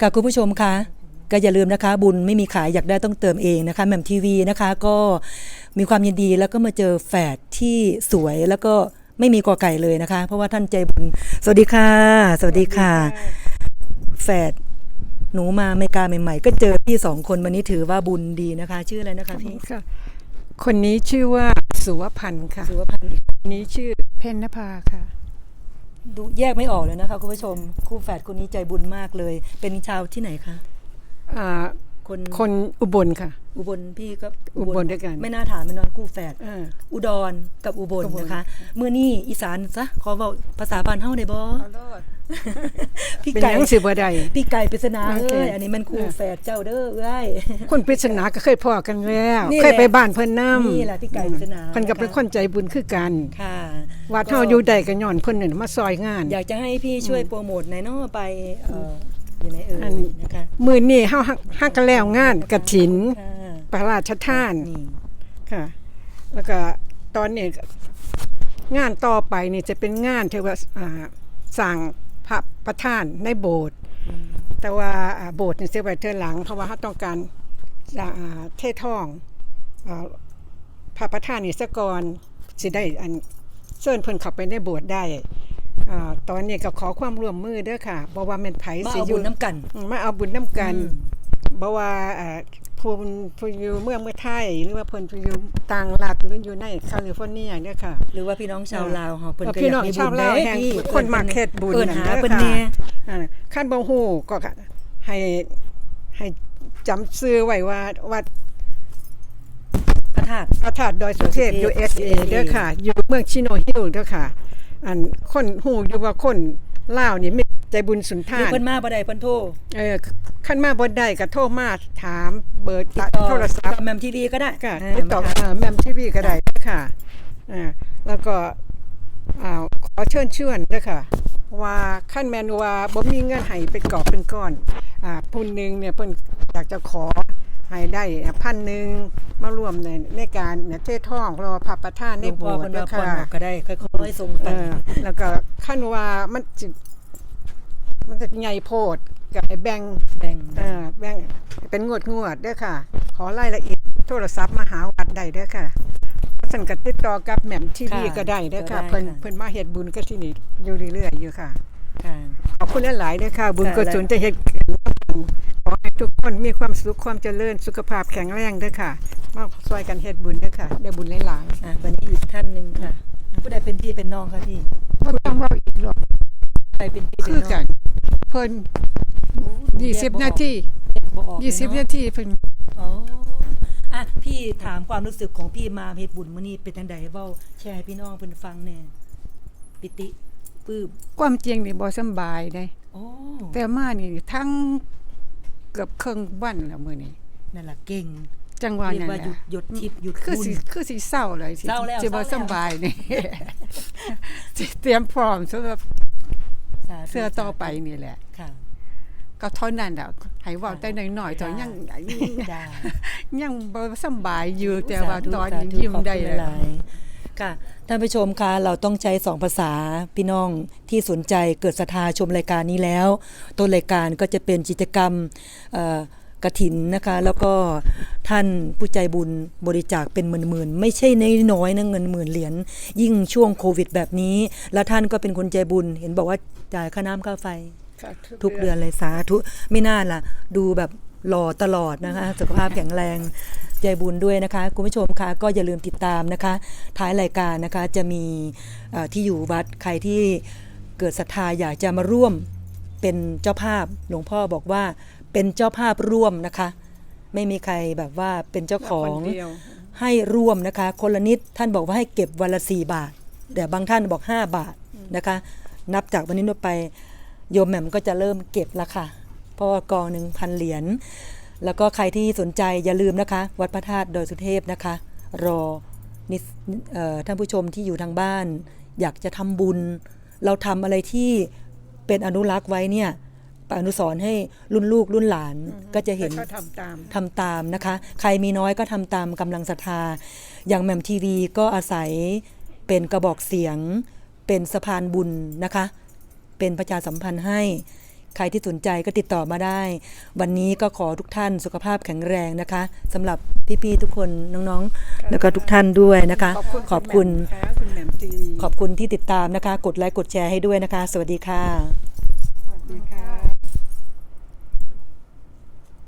ค่ะคุณผู้ชมคะก็อย่าลืมนะคะ บุญไม่มีขายอยากได้ต้องเติมเองนะคะแหม่มทีวีนะคะก็มีความยินดีแล้วก็มาเจอแฝดที่สวยแล้วก็ไม่มีกอไก่เลยนะคะ เพราะว่าท่านใจบุญ สวัสดีค่ะ สวัสดีค่ะ แฝดหนูมาอเมริกาใหม่ ๆ ก็เจอพี่สองคนวันนี้ถือว่าบุญดีนะคะ ชื่ออะไรนะคะพี่ค่ะคนนี้ชื่อว่าสุวพันธ์ค่ะสุวพันธ์คนนี้ชื่อเพญนภาค่ะ ดูแยกไม่ออกเลยนะคะคุณผู้ชม คู่แฝดคนนี้ใจบุญมากเลย เป็นชาวที่ไหนคะอ่าคนคนอุบลค่ะ อุบลพี่ก็อุบลด้วยกัน ไม่น่าถามไม่นอนคู่แฝดเอออุดรกับอุบลอุบลนะคะเมื่อนี่อีสานซะขอเว้าภาษาบ้านเฮาได้บ่ พี่เป็นไก่หยังสิบ่ได้ พี่ไก่ปริศนาโอเค เอ้ยอันนี้มันคู่แฝดเจ้าเด้อเอ้ย คนปริศนาก็เคยพ้อกันแล้ว นี่แหละเคยไปบ้านเพิ่นนำนี่แหละพี่ไก่ปริศนา เพิ่นก็เป็นนะคะคนใจบุญคือกันค่ะว่าเฮาอยู่ใดก็ย้อนเพิ่นนี่มาซอยงาน อยากจะให้พี่ช่วยโปรโมทหน่อยเนาะไปเอ่ออยู่ไหนเอ่อัยน นะคะมื้อนี้เฮาฮักกันแล้วงานกฐินค่ะพระราชทาน นี่ ค่ะ แล้วก็ตอนนี้งานต่อไปนี่จะเป็นงานที่ว่าอ่าสร้างพ ระประธานในโบสถ์แต่ว่าอ่าโบสถ์นี่เสียไว้เทื่อหลัง เพราะว่าเขาต้องการจะอ่าเททองอ่าพระประธานนี่ซะก่อนสิได้อันเชิญเพิ่นเข้าไปในโบสถ์ได้อ่าตอนนี้ก็ขอความร่วมมือเด้อค่ะบ่ว่าแม่นไผมาสิเอาอบุยู่ญน้ำกันอืมมาเอาบุญน้ำกันอืมบ่ว่าอ่า ผู้ผู้อยู่เมืองเมืองไทย หรือว่าเพิ่นผู้อยู่ต่างรัฐหรืออยู่ในแคลิฟอร์เนียเนี่ยค่ะ หรือว่าพี่น้องชาวลาวเฮาเพิ่นเอ่อก็พี่อยาน้อกงมีชาบุวญลาวเด้แห่งพี่คนมักเฮ็ดบุญเอิ้นหาด้อเพิ่นค่ะแน่อ่าคันบ่ฮู้ก็ให้ให้จำชื่อไว้ว่าวัดพระธาตุพระธาตุดอยสุเทพ USA เด้อค่ะ อยู่เมืองชิโนฮิลเด้อค่ะ อันคนฮู้อยู่ว่าคนลาวนี่มี ใจบุญสุนหทารือนเพิ่นมาบ่ได้เพิ่นโทรเออคันมาบ่ได้ก็โทรมาถามเบอร์ติดต่อโทรศัพท์แมมทีวีก็ได้ค่ะเออติดต่อมาเอ่อแมมทีวีก็ได้ค่ะอ่าแล้วก็อ่าขอเชิญชวนด้วยค่ะว่าขั้นแมนว่าบ่มีเงินให้เป็นกอบเป็นก้อนอ่าผู้หนึงเนี่ยเพิ่นอยากจะขอให้ได้พันหนึ่งมารวมในในการเนี่ยเทท่องรอพระประธานในในโบโบสสถ์ถ์เพิ่นนะว่าพรคะบอกก็ได้ค่อยๆส่งไปเออแล้วก็ขั้นว่ามันสิ มันจะใหญ่โพดก็ให้แบ่งแบ่งเออแบ่งเป็นงวดงวดๆเด้อค่ะ ขอรายละเอียดโทรศัพท์มาหาวัดได้เด้อค่ะสันก็ติดต่อกับแหม่มทีวีก็ได้เด้อค่ะเพิ่นเพิ่นมาเฮ็ดบุญก็ที่นี่อยู่เรื่อยๆอยู่ค่ะ ค่ะ ขอบคุณหลายๆเด้อค่ะ บุญค่ะกุศลจะเฮ็ดกันขอให้ทุกคนมีความสุขความเจริญสุขภาพแข็งแรงเด้อค่ะ มาช่วยกันเฮ็ดบุญเด้อค่ะ ได้บุญหลายอะวันนี้อีกท่านหนึงค่ะ ผู้ใดเป็นพี่เป็นน้องคะพี่ๆบ่ต้องเว้าอีกหรอกใครเป็นพี่เป็นคือน้องกัน เพิ่น20นาทีบ่ออกเลยเะ20นาทีเพิ่นอ๋ออะพี่ถามความรู้สึกของพี่มาเฮ็ดบุญมื้อนี้เป็นจังไดเว้าแชร์ให้พี่น้องเพิ่นฟังแหน่ปิติปลื้มความจริงนี่บ่สำบายเด้โอ้แต่มานี่ทั้งเกือบครึ่งวันแล้วมื้อนี้นั่นล่ะเก่งจังหวะเรียนั้กนว่าแหหยุดละหยุดทิพย์หยุดคือบุญสิคือสิเศร้าเลยสิเศร้าแล้วสิบ่เศร้าแล้วสำบายนี่สิเตรียมพร้อมสำหรับสาธุ เสื้อต่อไปนี่แหละค่ะก็เท่านั้นแหละให้เว้าแต่น้อยๆตอนยังได้ยังบ่สำบายอยู่แต่ว่าสธุตอนสานี้ธุยิ้มขอบได้คุณแล้วหลายๆค่ะท่านผู้ชมคะเราต้องใช้สองภาษาพี่น้องที่สนใจเกิดศรัทธาชมรายการนี้แล้ว ต้นรายการก็จะเป็นกิจกรรมเอ่อ กระถินนะคะ แล้วก็ท่านผู้ใจบุญบริจาคเป็นหมื่นๆไม่ใช่น้อยๆนะเงินหมื่นเหรียญยิ่งช่วงโควิดแบบนี้ แล้วท่านก็เป็นคนใจบุญ เห็นบอกว่าจ่ายค่าน้ำค่าไฟ ทุกเดือนเลยสาธุไม่น่าล่ะ ดูแบบหล่อตลอดนะคะ สุขภาพแข็งแรงใจบุญด้วยนะคะ คุณผู้ชมคะก็อย่าลืมติดตามนะคะ ท้ายรายการนะคะจะมีเอ่อที่อยู่วัดใครที่เกิดศรัทธาอยากจะมาร่วมเป็นเจ้าภาพหลวงพ่อบอกว่า เป็นเจ้าภาพร่วมนะคะ ไม่มีใครแบบว่าเป็นเจ้าของคนเดียวให้ร่วมนะคะ คนละนิดท่านบอกว่าให้เก็บวันละ4บาท แต่บางท่านบอก 5 บาทนะคะ นับจากวันนี้ไปโยมแหม่มก็จะเริ่มเก็บละค่ะ เพราะว่ากองหนึ่งพันเหรียญแล้วก็ใครที่สนใจอย่าลืมนะคะ วัดพระธาตุดอยสุเทพนะคะ รอนิสเอ่อท่านผู้ชมที่อยู่ทางบ้าน อยากจะทำบุญ เราทำอะไรที่เป็นอนุรักษ์ไว้เนี่ยไปอนุสรณ์ให้รุ่นลูกรุ่นหลานก็จะเห็นแต่เขาทำตามทำตามนะคะ ใครมีน้อยก็ทำตามกำลังศรัทธา อย่างแหม่มทีวีก็อาศัยเป็นกระบอกเสียง เป็นสะพานบุญนะคะ เป็นประชาสัมพันธ์ให้ใครที่สนใจก็ติดต่อมาได้ วันนี้ก็ขอทุกท่านสุขภาพแข็งแรงนะคะสำหรับพี่ๆทุกคนน้องๆ แล้วก็ทุกท่านด้วยนะคะ ขอบคุณค่ะคุณแหม่มทีวีขอบคุณที่ติดตามนะคะ กดไลค์กดแชร์ให้ด้วยนะคะ สวัสดีค่ะสวัสดีค่ะ